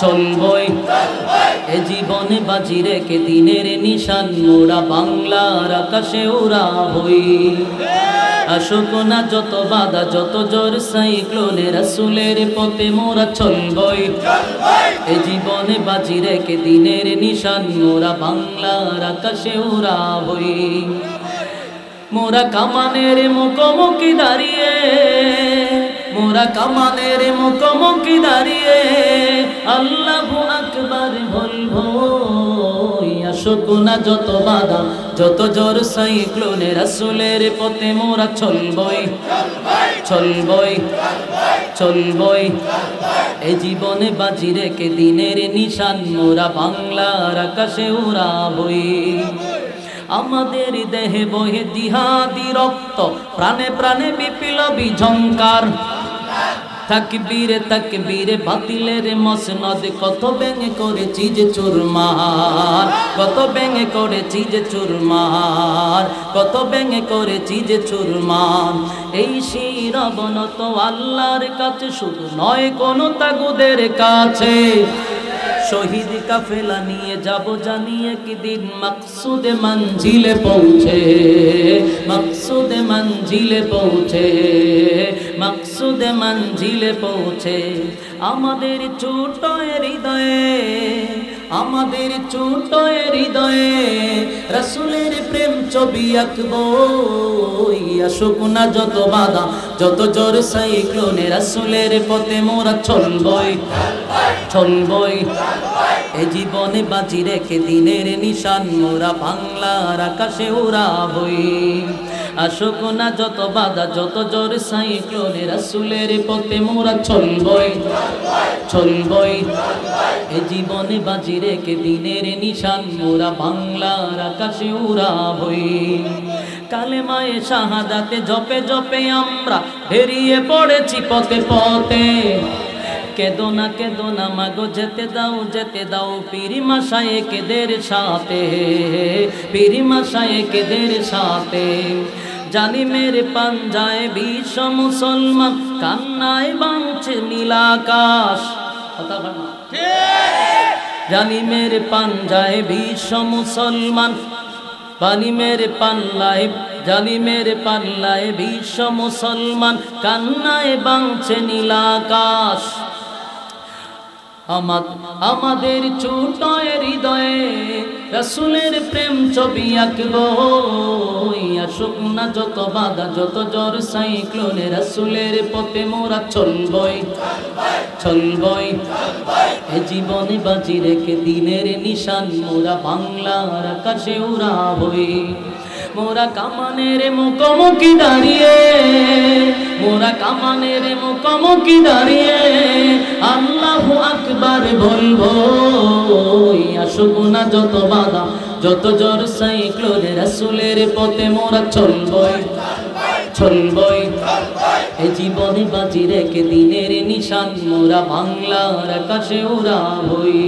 চলবই এ জীবনে বাজি রেখে দিনের নিশান, মোরা বাংলার আকাশে ওরা হই। আসুক না যত বাধা, যত জোর সাইক্লোনে রাসুলের পথে মোরা চলবই এ জীবনে বাজি রেখে দিনের নিশান, মোরা বাংলার আকাশে ওরা হই। মোরা কামানের মুখোমুখি দাঁড়িয়ে, মোরা কামানের মুখোমুখি দাঁড়িয়ে। আল্লাহ আকবার বলব আসুক যত বাধা, যত জোর সাইক্লোনে রাসুলের পথে মোরা চলবই চলবই চলবই। এ জীবনে বাজি রেখে দিনের নিশান মোরা বাংলার আকাশে উড়া বই আমাদের দেহে বহে দিহাদি রক্ত, প্রাণে প্রাণে বিপ্লবী ঝঙ্কার তাকবীরে তাকবীরে বাতিলের মসনদ। কত ব্যাঙে করেছি যে চুরমার, কত ব্যাঙে করেছি যে চুরমার, কত ব্যাঙে করেছি যে চুরমার। এই শিরবন তো আল্লাহর কাছে শুধু নয়, কোনো তাগুদের কাছে। শহীদ কাফেলা নিয়ে যাব জানিয়ে কি দিন মকসুদে মঞ্জিলে পৌঁছে, মকসুদে মঞ্জিলে পৌঁছে মকসুদে মঞ্জিলে পৌঁছে আমাদের ছোট হৃদয়ে, আমাদের ছোট হৃদয়ে রসুলের প্রেম ছবি আঁকবো। আসুক না যত বাধা, যত জোর সাইক্লোনে রসুলের পথে মোরা চলবই চলবই এ জীবনে বাজি রেখে দিনের নিশান, মোরা বাংলার আকাশে উড়া বই আসুক না যত বাধা, যত জোর সাইক্লোনে রসুলের পথে মোরা চলবই চলবই, এ জীবনে বাজি রেখে দিনের নিশান মোরা বাংলার আকাশে উড়া বই কালে মায়ে শাহাদাতে জপে জপে আমরা বেরিয়ে পড়েছি পথে পথে। কেদো না কেদো না, মাগো যেতে দাও যেতে দাও। পিরি মাসায় কেদের সাথে, পিরি মাসায় কেদের সাথে। জানি মেরে পাঞ্জায় বিশ্ব মুসলমান, কান্নায় বাঁচছে নীলাকাশ। জানি মেরে পাঞ্জায় বিশ্ব মুসলমান পানি মেরে পাল্লায় মেরে পাল্লায় বিশ্ব মুসলমান, কান্নায় বাঁচছে নীলাকাশ আমা- আমাদের ছোট হৃদয়ে রসুলের প্রেম ছবি আঁকবো। আসুক না যত বাধা, যত জ্বর সাইক্লোনে রসুলের পথে মোরা চলবই চলবই। এ জীবনে বাজি রেখে দিনের নিশান, মোরা বাংলার আকাশে উড়া বই মোরা কামানের মুখোমুখি দাঁড়িয়ে, মোরা কামানের মুখোমুখি দাঁড়িয়ে, আল্লাহ আকবার বলব আসুক যত বাধা, যত জ্বর সাইক্লোনে রসুলের পথে মোরা চলবই চলবই। এ জীবনে বাজি রেখে দিনের নিশান, মোরা বাংলার আকাশে উড়া হই